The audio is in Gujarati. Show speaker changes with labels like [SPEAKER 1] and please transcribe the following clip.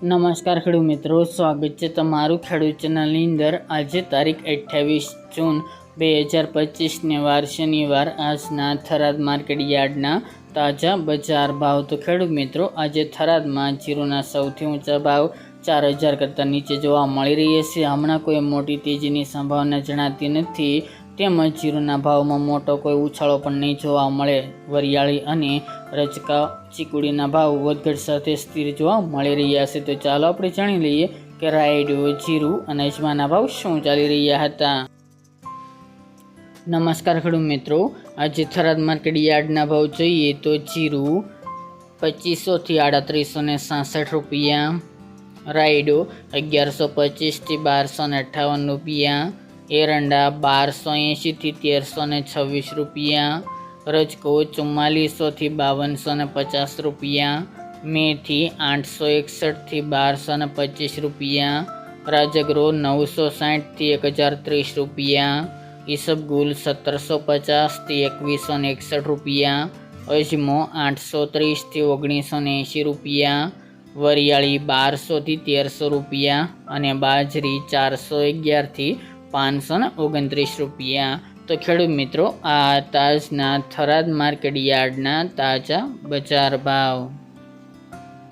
[SPEAKER 1] નમસ્કાર ખેડૂત મિત્રો, સ્વાગત છે તમારું ખેડૂત ચેનલની અંદર. આજે તારીખ અઠ્યાવીસ જૂન બે હજાર પચીસને વાર શનિવાર. આજના થરાદ માર્કેટ યાર્ડના તાજા બજાર ભાવ. તો ખેડૂત મિત્રો, આજે થરાદમાં જીરોના સૌથી ઊંચા ભાવ ચાર હજાર કરતાં નીચે જોવા મળી રહ્યા છે. હમણાં કોઈ મોટી તેજીની સંભાવના જણાતી નથી. તેમજ જીરુના ભાવમાં મોટો કોઈ ઉછાળો પણ નહીં જોવા મળે. વરિયાળી અને રચકા ચીકુડીના ભાવ વધઘટ સાથે સ્થિર જોવા મળી રહ્યા છે. તો ચાલો આપણે જાણી લઈએ કે રાયડો, જીરું અને અજમાના ભાવ શું ચાલી રહ્યા હતા. નમસ્કાર ખેડૂત મિત્રો, આજે થરાદ માર્કેટ યાર્ડના ભાવ જોઈએ તો જીરું પચીસોથી આડત્રીસો ને સાસઠ રૂપિયા, રાયડો અગિયારસો પચીસથી બારસો ને અઠ્ઠાવન રૂપિયા એરંડા બારસો એંશીથી તેરસો ને છવ્વીસ રૂપિયા રજકો ચુમ્માલીસોથી બાવનસો ને પચાસ રૂપિયા, મેથી આઠસો એકસઠથી બારસો ને પચીસ રૂપિયા, રાજગરો નવસો સાઠથી એક હજાર ત્રીસ રૂપિયા, ઈસબગુલ સત્તરસો પચાસથી એકવીસો ને એકસઠ રૂપિયા, અજમો આઠસો ત્રીસથી ઓગણીસો ને એંશી રૂપિયા, વરિયાળી બારસોથી તેરસો રૂપિયા અને બાજરી ચારસો અગિયારથી પાંચસો ને ઓગણત્રીસ રૂપિયા. તો ખેડૂત મિત્રો, આ તાજના થરાદ માર્કેટ યાર્ડના તાજા બજાર ભાવ.